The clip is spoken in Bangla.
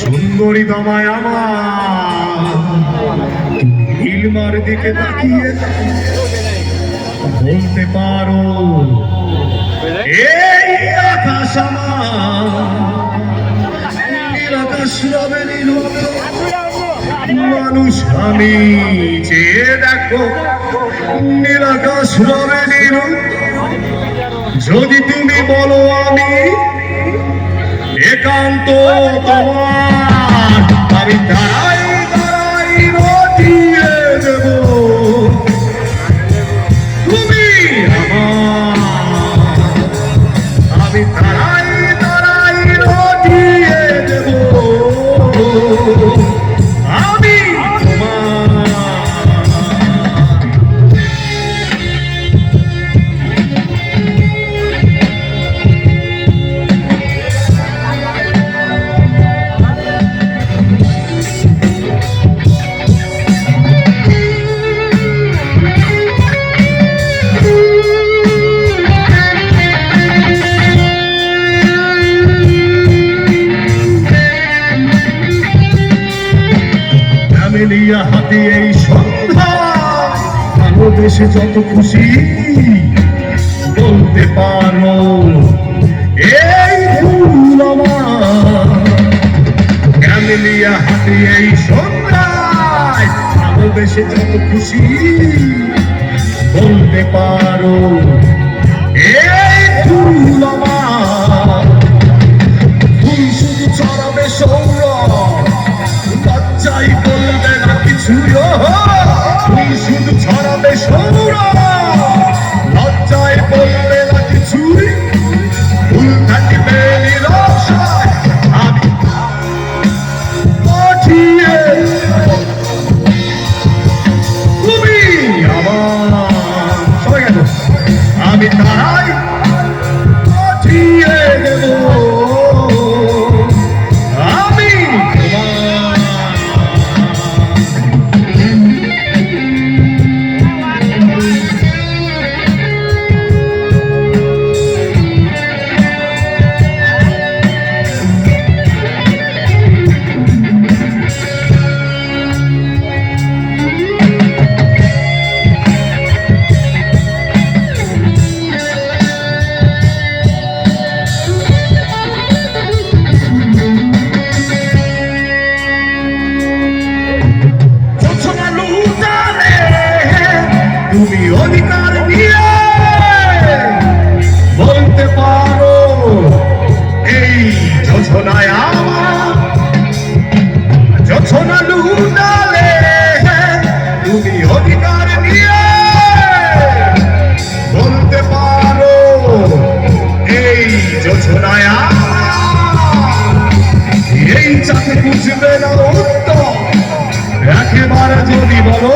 সুন্দরী দমায় আমার দিকে তাকিয়ে বলতে পারো এই আকাশ আমার। মানুষ আমি। চেয়ে দেখো নীলাকাশ রবে নীল যদি তুমি বলো আমি একান্ত তোমার, আমি দাঁড়াই তুমি আমার, আমি দাঁড়াই আমেলিয়া হাতে এই সন্ধ্যা ভারতদেশে যত খুশি বলতে পারো? এই ফুল ক্যামেলিয়া হাতে এই সন্ধ্যায় যত খুশি বলতে পারো? এই বলতে পারো। এই যোজনায় আমার যোজনা লুটালে তুমি অধিকার নিয়ে বলতে পারো। এই যোজনায় আমার, এই চাকে বুঝবে না উত্তর। একেবারে যদি বলো